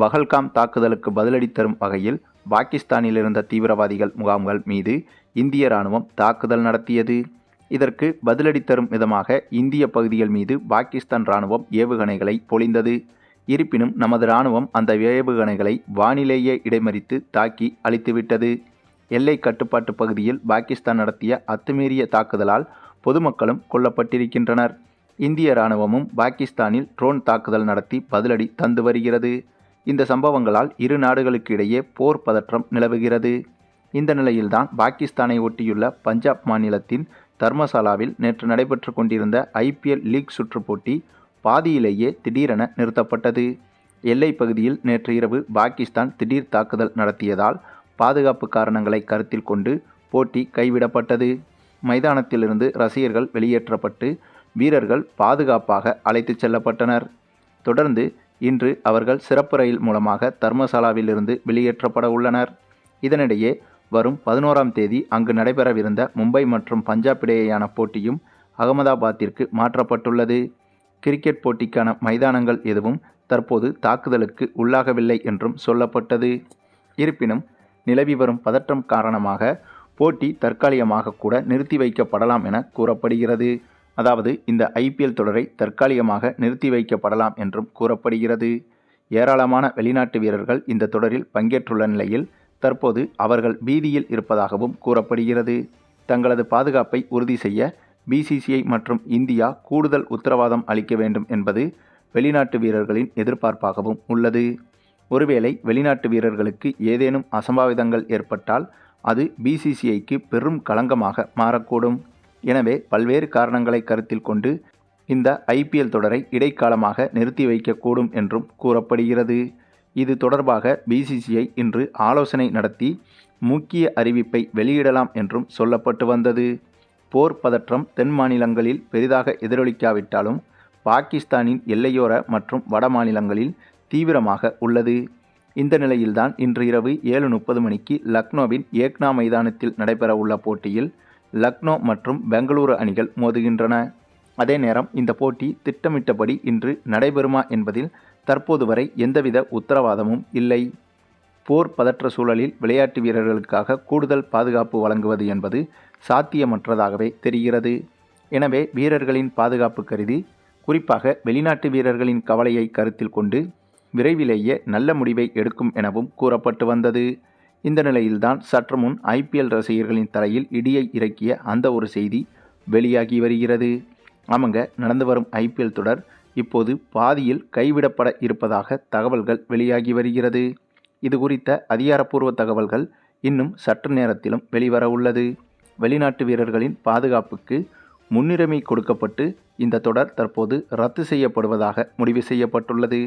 பஹல்காம் தாக்குதலுக்கு பதிலடி தரும் வகையில் பாகிஸ்தானில் இருந்த தீவிரவாதிகள் முகாம்கள் மீது இந்திய ராணுவம் தாக்குதல் நடத்தியது. இதற்கு பதிலடி தரும் விதமாக இந்திய பகுதிகள் மீது பாகிஸ்தான் ராணுவம் ஏவுகணைகளை பொழிந்தது. இருப்பினும் நமது ராணுவம் அந்த ஏவுகணைகளை வானிலேயே இடைமறித்து தாக்கி அழித்துவிட்டது. எல்லை கட்டுப்பாட்டு பகுதியில் பாகிஸ்தான் நடத்திய அத்துமீறிய தாக்குதலால் பொதுமக்களும் கொல்லப்பட்டிருக்கின்றனர். இந்திய ராணுவமும் பாகிஸ்தானில் ட்ரோன் தாக்குதல் நடத்தி பதிலடி தந்து வருகிறது. இந்த சம்பவங்களால் இரு நாடுகளுக்கு இடையே போர் பதற்றம் நிலவுகிறது. இந்த நிலையில்தான் பாகிஸ்தானை ஒட்டியுள்ள பஞ்சாப் மாநிலத்தின் தர்மசாலாவில் நேற்று நடைபெற்று கொண்டிருந்த ஐபிஎல் லீக் சுற்றுப் போட்டி பாதியிலேயே திடீரென நிறுத்தப்பட்டது. எல்லை பகுதியில் நேற்று இரவு பாகிஸ்தான் திடீர் தாக்குதல் நடத்தியதால் பாதுகாப்பு காரணங்களை கருத்தில் கொண்டு போட்டி கைவிடப்பட்டது. மைதானத்திலிருந்து ரசிகர்கள் வெளியேற்றப்பட்டு வீரர்கள் பாதுகாப்பாக அழைத்துச் செல்லப்பட்டனர். தொடர்ந்து இன்று அவர்கள் சிறப்பு ரயில் மூலமாக தர்மசாலாவிலிருந்து வெளியேற்றப்பட உள்ளனர். இதனிடையே வரும் பதினோராம் தேதி அங்கு நடைபெறவிருந்த மும்பை மற்றும் பஞ்சாப் இடையேயான போட்டியும் அகமதாபாத்திற்கு மாற்றப்பட்டுள்ளது. கிரிக்கெட் போட்டிக்கான மைதானங்கள் எதுவும் தற்போது தாக்குதலுக்கு உள்ளாகவில்லை என்றும் சொல்லப்பட்டது. இருப்பினும் நிலவி வரும் பதற்றம் காரணமாக போட்டி தற்காலிகமாக கூட நிறுத்தி வைக்கப்படலாம் என கூறப்படுகிறது. அதாவது இந்த ஐபிஎல் தொடரை தற்காலிகமாக நிறுத்தி வைக்கப்படலாம் என்றும் கூறப்படுகிறது. ஏராளமான வெளிநாட்டு வீரர்கள் இந்த தொடரில் பங்கேற்றுள்ள நிலையில் தற்போது அவர்கள் பீதியில் இருப்பதாகவும் கூறப்படுகிறது. தங்களது பாதுகாப்பை உறுதி செய்ய பிசிசிஐ மற்றும் இந்தியா கூடுதல் உத்தரவாதம் அளிக்க வேண்டும் என்பது வெளிநாட்டு வீரர்களின் எதிர்பார்ப்பாகவும் உள்ளது. ஒருவேளை வெளிநாட்டு வீரர்களுக்கு ஏதேனும் அசம்பாவிதங்கள் ஏற்பட்டால் அது பிசிசிஐக்கு பெரும் களங்கமாக மாறக்கூடும். எனவே பல்வேறு காரணங்களை கருத்தில் கொண்டு இந்த ஐபிஎல் தொடரை இடைக்காலமாக நிறுத்தி வைக்கக்கூடும் என்றும் கூறப்படுகிறது. இது தொடர்பாக பிசிசிஐ இன்று ஆலோசனை நடத்தி முக்கிய அறிவிப்பை வெளியிடலாம் என்றும் சொல்லப்பட்டு வந்தது. போர் பதற்றம் தென் மாநிலங்களில் பெரிதாக எதிரொலிக்காவிட்டாலும் பாகிஸ்தானின் எல்லையோர மற்றும் வட மாநிலங்களில் தீவிரமாக உள்ளது. இந்த நிலையில்தான் இன்று இரவு ஏழு முப்பது மணிக்கு லக்னோவின் ஏக்னா மைதானத்தில் நடைபெறவுள்ள போட்டியில் லக்னோ மற்றும் பெங்களூரு அணிகள் மோதுகின்றன. அதே நேரம் இந்த போட்டி திட்டமிட்டபடி இன்று நடைபெறுமா என்பதில் தற்போது வரை எந்தவித உத்தரவாதமும் இல்லை. போர் பதற்ற சூழலில் விளையாட்டு வீரர்களுக்காக கூடுதல் பாதுகாப்பு வழங்குவது என்பது சாத்தியமற்றதாகவே தெரிகிறது. எனவே வீரர்களின் பாதுகாப்பு கருதி குறிப்பாக வெளிநாட்டு வீரர்களின் கவலையை கருத்தில் கொண்டு விரைவிலேயே நல்ல முடிவை எடுக்கும் எனவும் கூறப்பட்டு வந்தது. இந்த நிலையில்தான் சற்று முன் ஐபிஎல் ரசிகர்களின் தலையில் இடியை இறக்கிய அந்த ஒரு செய்தி வெளியாகி வருகிறது. ஆமாங்க நடந்து வரும் ஐபிஎல் தொடர் இப்போது பாதியில் கைவிடப்பட இருப்பதாக தகவல்கள் வெளியாகி வருகிறது. இது குறித்த அதிகாரப்பூர்வ தகவல்கள் இன்னும் சற்று நேரத்திலும் வெளிவர உள்ளது. வெளிநாட்டு வீரர்களின் பாதுகாப்புக்கு முன்னுரிமை கொடுக்கப்பட்டு இந்த தொடர் தற்போது ரத்து செய்யப்படுவதாக முடிவு செய்யப்பட்டுள்ளது.